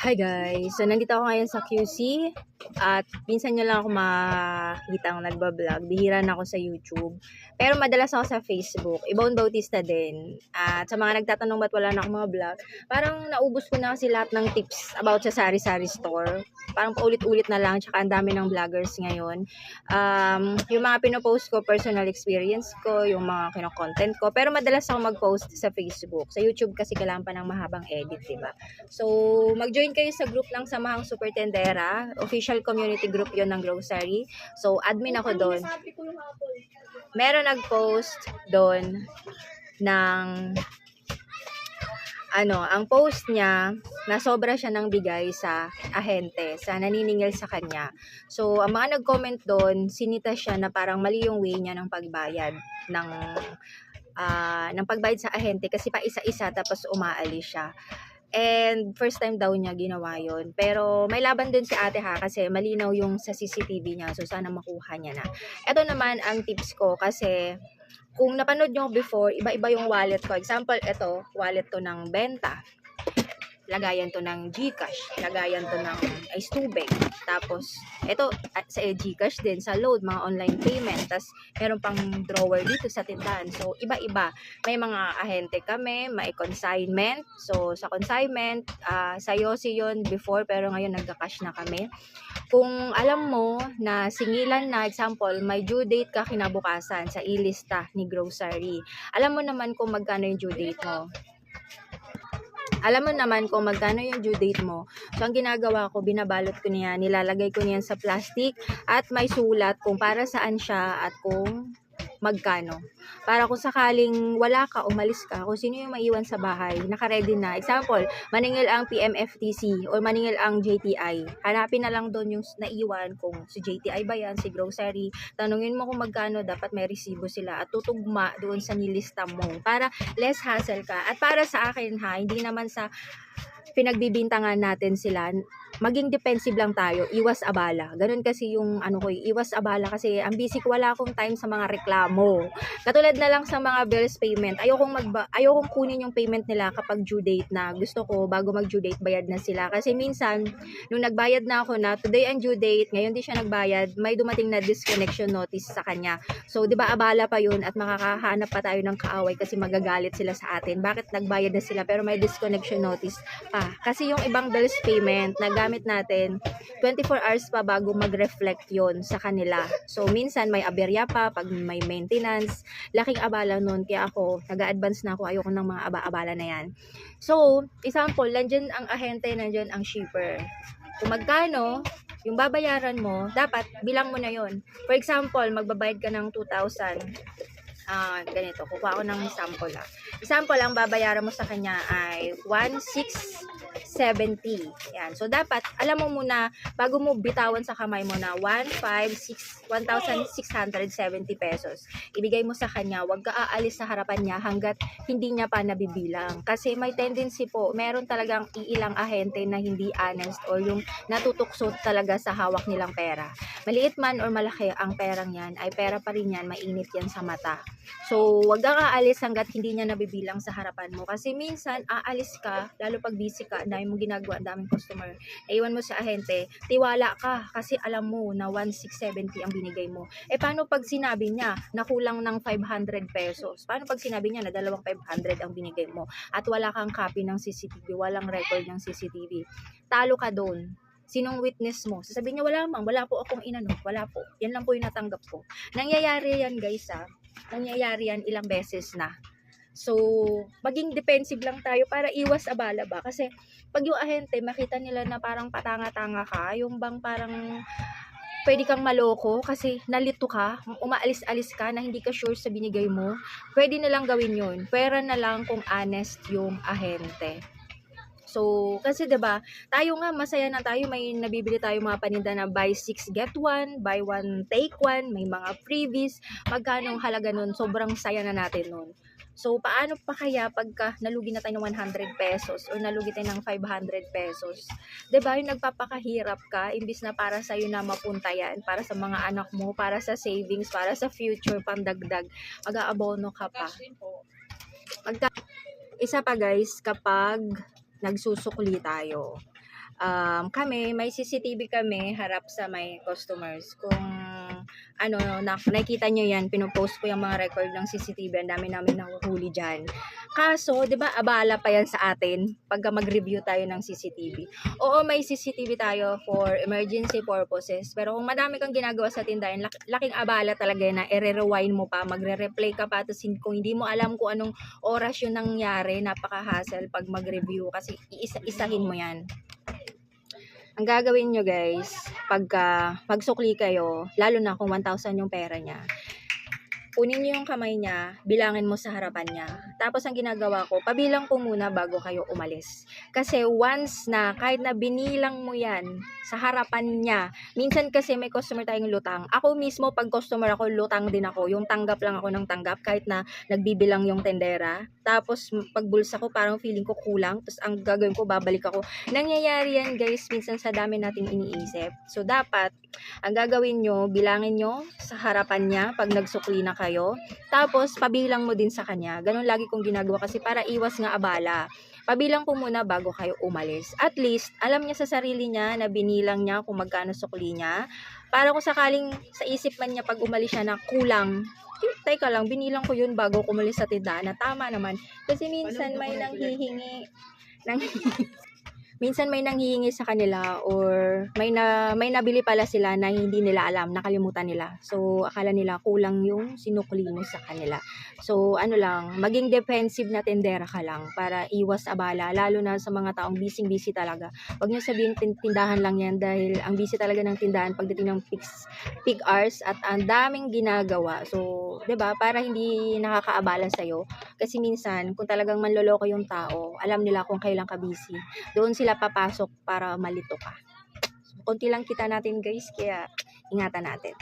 Hi guys! So, nandito ako ngayon sa QC at minsan nyo lang ako makikita ang nagbablog. Bihira na ako sa YouTube. Pero madalas ako sa Facebook. Ibon Bautista din. At sa mga nagtatanong ba't wala na akong mga vlog, parang naubos ko na kasi lahat ng tips about sa sari-sari store. Parang paulit-ulit na lang. Tsaka ang dami ng vloggers ngayon. Um, yung mga pinopost ko, personal experience ko, yung mga kino-content ko. Pero madalas ako mag-post sa Facebook. Sa YouTube kasi kailangan pa ng mahabang edit, diba? So, mag-join kayo sa group ng Samahang Super Tendera. Official community group yon ng grocery. So, admin ako doon. Meron nag-post doon ng ano, ang post niya, na sobra siya ng bigay sa ahente, sa naniningil sa kanya. So, ang mga nag-comment doon, sinita siya na parang mali yung way niya ng pagbayad ng ah, ng pagbayad sa ahente kasi pa isa-isa tapos umaalis siya. And first time daw niya ginawa yon Pero may laban dun si ate ha kasi malinaw yung sa CCTV niya. So sana makuha niya na. Ito naman ang tips ko kasi kung napanood nyo before, iba-iba yung wallet ko. Example, ito, wallet to ng benta. Lagayan to ng Gcash. Lagayan to ng Ice. Tapos, ito, at sa Gcash din, sa load, mga online payment. Tapos, meron pang drawer dito sa tindahan. So, iba-iba. May mga ahente kami, may consignment. So, sa consignment, ah sa Yossi yun before, pero ngayon nagka-cash na kami. Kung alam mo na singilan na, example, may due date ka kinabukasan sa ilista ni grocery. Alam mo naman kung magkano yung due date mo. Alam mo naman kung magkano yung due date mo. So, ang ginagawa ko, binabalot ko niya, nilalagay ko niyan sa plastic at may sulat kung para saan siya at kung magkano. Para kung sakaling wala ka, umalis ka, kung sino yung maiwan sa bahay, nakaready na. Example, maningil ang PMFTC or maningil ang JTI. Hanapin na lang doon yung naiwan kung si JTI ba yan, si grocery. Tanungin mo kung magkano, dapat may resibo sila at tutugma doon sa nilista mo para less hassle ka. At para sa akin ha, hindi naman sa pinagbibintangan natin sila, maging defensive lang tayo, iwas abala. Ganun kasi yung ano ko, iwas abala kasi ang busy ko, wala akong time sa mga reklamo. Katulad na lang sa mga bills payment, ayokong, magba, ayokong kunin yung payment nila kapag due date na. Gusto ko, bago mag due date, bayad na sila. Kasi minsan, nung nagbayad na ako na, today ang due date, ngayon di siya nagbayad, may dumating na disconnection notice sa kanya. So, di ba abala pa yun at makakahanap pa tayo ng kaaway kasi magagalit sila sa atin. Bakit nagbayad na sila pero may disconnection notice pa? Kasi yung ibang bills payment na gamit natin, 24 hours pa bago mag-reflect yon sa kanila. So, minsan may aberya pa pag may maintenance. Laking abala nun. Kaya ako, nag-advance na ako. Ayoko ng mga aba-abala na yan. So, example, nandyan ang ahente, nandyan ang shipper. Kung magkano, yung babayaran mo, dapat bilang mo na yon. For example, magbabayad ka ng 2,000. Ah, ganito, kukuha ko ng sample ah. Example, ang babayaran mo sa kanya ay 1,670. Yan. So, dapat, alam mo muna, bago mo bitawan sa kamay mo na 1,560 1,670 pesos. Ibigay mo sa kanya, wag ka aalis sa harapan niya hanggat hindi niya pa nabibilang. Kasi may tendency po, meron talagang iilang ahente na hindi honest or yung natutukso talaga sa hawak nilang pera. Maliit man or malaki ang perang yan, ay pera pa rin yan, mainit yan sa mata. So, wag kang aalis hanggat hindi niya nabibilang sa harapan mo. Kasi minsan, aalis ka, lalo pag busy ka, dahil mo ginagawa, ang daming customer, naiwan mo sa ahente, tiwala ka kasi alam mo na 1,670 ang binigay mo. Eh, paano pag sinabi niya na kulang ng 500 pesos? Paano pag sinabi niya na dalawang 500 ang binigay mo at wala kang copy ng CCTV, walang record ng CCTV? Talo ka doon. Sinong witness mo? Sasabihin niya, wala mang, wala po akong inano, wala po. Yan lang po yung natanggap ko. Nangyayari yan, guys, ha? Nangyayari yan ilang beses na. So, maging defensive lang tayo para iwas abala ba? Kasi, pag yung ahente, makita nila na parang patanga-tanga ka, yung bang parang pwede kang maloko kasi nalito ka, umaalis-alis ka na hindi ka sure sa binigay mo, pwede na lang gawin yun. Pwera na lang kung honest yung ahente. So, kasi 'di ba tayo nga masaya na tayo, may nabibili tayo mga paninda na buy 6 get 1, buy 1 take 1, may mga freebies. Magkano halaga nun? Sobrang saya na natin nun. So, paano pa kaya pagka nalugi na tayo ng 100 pesos or nalugi tayo ng 500 pesos? ba yung nagpapakahirap ka, imbis na para sa'yo na mapunta yan, para sa mga anak mo, para sa savings, para sa future, pandagdag, mag-aabono ka pa. Magka isa pa guys, kapag nagsusukli tayo. Um, kami, may CCTV kami harap sa may customers. Kung ano, na, nakikita nyo yan, pinupost ko yung mga record ng CCTV, ang dami namin nahuhuli dyan. Kaso, di ba, abala pa yan sa atin pagka mag-review tayo ng CCTV. Oo, may CCTV tayo for emergency purposes, pero kung madami kang ginagawa sa tindahan, lak- laking abala talaga yan na i-rewind mo pa, magre-replay ka pa, tapos kung hindi mo alam kung anong oras yun nangyari, napaka-hassle pag mag-review kasi iisa-isahin mo yan. Ang gagawin nyo guys, pagka magsukli kayo, lalo na kung 1,000 yung pera niya, kunin nyo yung kamay niya, bilangin mo sa harapan niya. Tapos ang ginagawa ko, pabilang ko muna bago kayo umalis. Kasi once na, kahit na binilang mo yan sa harapan niya, minsan kasi may customer tayong lutang. Ako mismo, pag customer ako, lutang din ako. Yung tanggap lang ako ng tanggap, kahit na nagbibilang yung tendera. Tapos pag bulsa ko, parang feeling ko kulang. Tapos ang gagawin ko, babalik ako. Nangyayari yan guys, minsan sa dami nating iniisip. So dapat, ang gagawin nyo, bilangin nyo sa harapan niya pag nagsukli na kayo. Tapos, pabilang mo din sa kanya. Ganun lagi kong ginagawa kasi para iwas nga abala. Pabilang po muna bago kayo umalis. At least, alam niya sa sarili niya na binilang niya kung magkano sukli niya. Para kung sakaling sa isip man niya pag umalis siya na kulang, eh, teka lang, binilang ko yun bago ko umalis sa tindahan na tama naman. Kasi minsan may nanghihingi, nang, minsan may nanghihingi sa kanila or may na may nabili pala sila na hindi nila alam, nakalimutan nila. So akala nila kulang yung sinukli mo sa kanila. So ano lang, maging defensive na tendera ka lang para iwas abala lalo na sa mga taong busy-busy talaga. Huwag niyo sabihin tin- tindahan lang yan dahil ang busy talaga ng tindahan pagdating ng peak, peak hours at ang daming ginagawa. So, 'di ba? Para hindi nakakaabala sa kasi minsan kung talagang manloloko yung tao, alam nila kung kailan ka busy. Doon sila papasok para malito ka. So, konti lang kita natin guys, kaya ingatan natin.